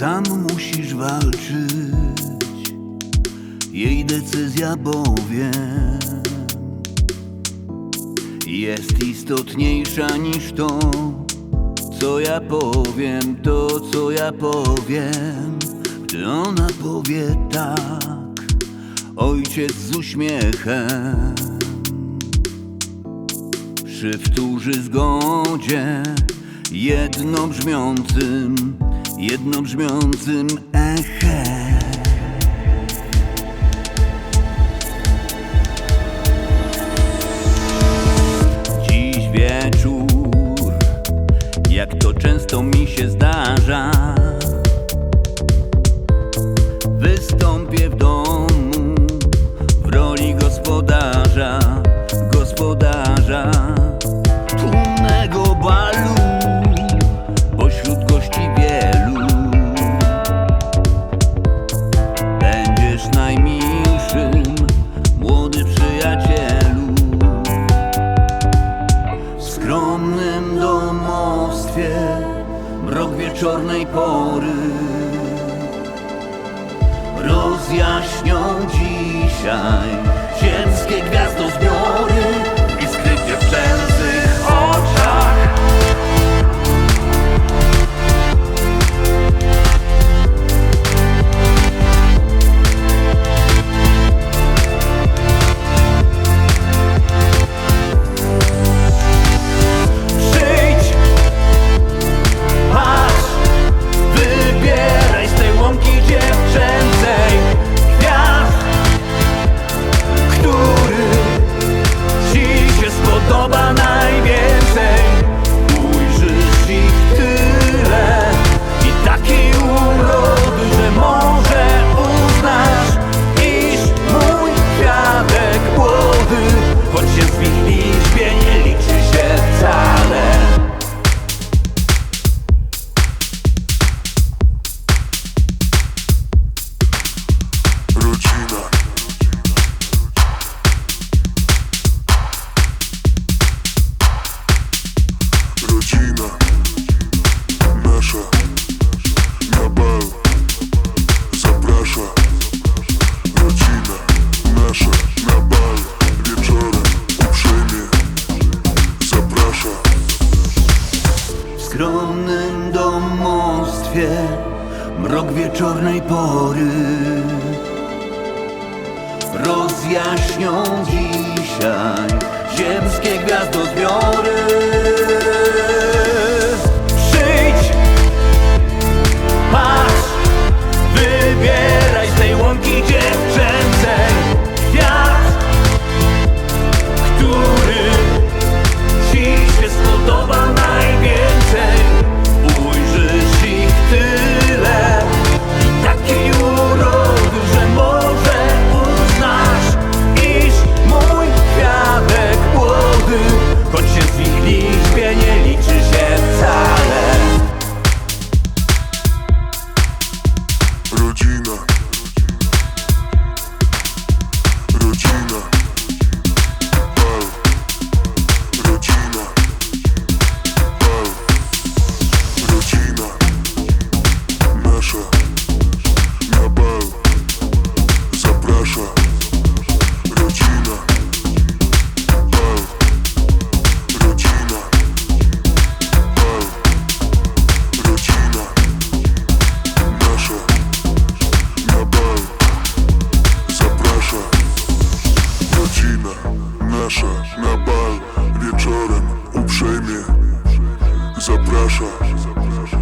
Sam musisz walczyć, jej decyzja bowiem jest istotniejsza niż to, co ja powiem, to co ja powiem. Gdy ona powie tak, ojciec z uśmiechem przy wtórzy zgodzie jednobrzmiącym, jednobrzmiącym echem. Dziś wieczór, jak to często mi się zdarza, Będziesz najmilszym, młody przyjacielu. W skromnym domostwie mrok wieczornej pory rozjaśnią dzisiaj ziemskie gwiazdozbiory skromnym domostwie mrok wieczornej pory rozjaśnią dzisiaj ziemskie gwiazdozbiory. Na bal wieczorem uprzejmie zaprasza. Zaprasza,